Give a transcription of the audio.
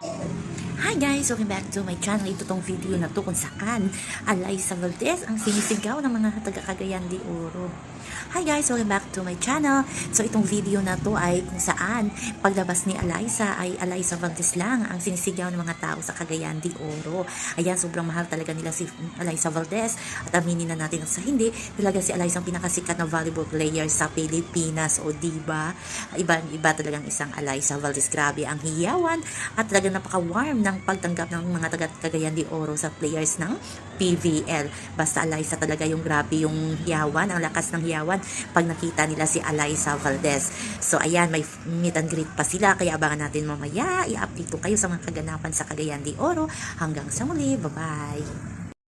Hi guys! Welcome back to my channel. Ito tong video na to kung saan Alaysa Valdez ang sinisigaw ng mga taga Cagayan de Oro. Hi guys! Welcome back to my channel. So itong video na to ay kung saan paglabas ni Alaysa ay Alaysa Valdez lang ang sinisigaw ng mga tao sa Cagayan de Oro. Ayan, sobrang mahal talaga nila si Alaysa Valdez at aminin na natin sa hindi, talaga si Alaysa ang pinakasikat na volleyball player sa Pilipinas o diba? Iba, iba talagang isang Alaysa Valdez. Grabe ang hiyawan at talagang napaka-warm ng pagtanggap ng mga taga Cagayan de Oro sa players ng PVL. Basta Alaysa talaga yung grabe yung hiyawan, ang lakas ng hiyawan pag nakita nila si Alaysa Valdez. So ayan, may meet and greet pa sila kaya abangan natin mamaya. I-update ko kayo sa mga kaganapan sa Cagayan de Oro. Hanggang sa muli. Bye-bye.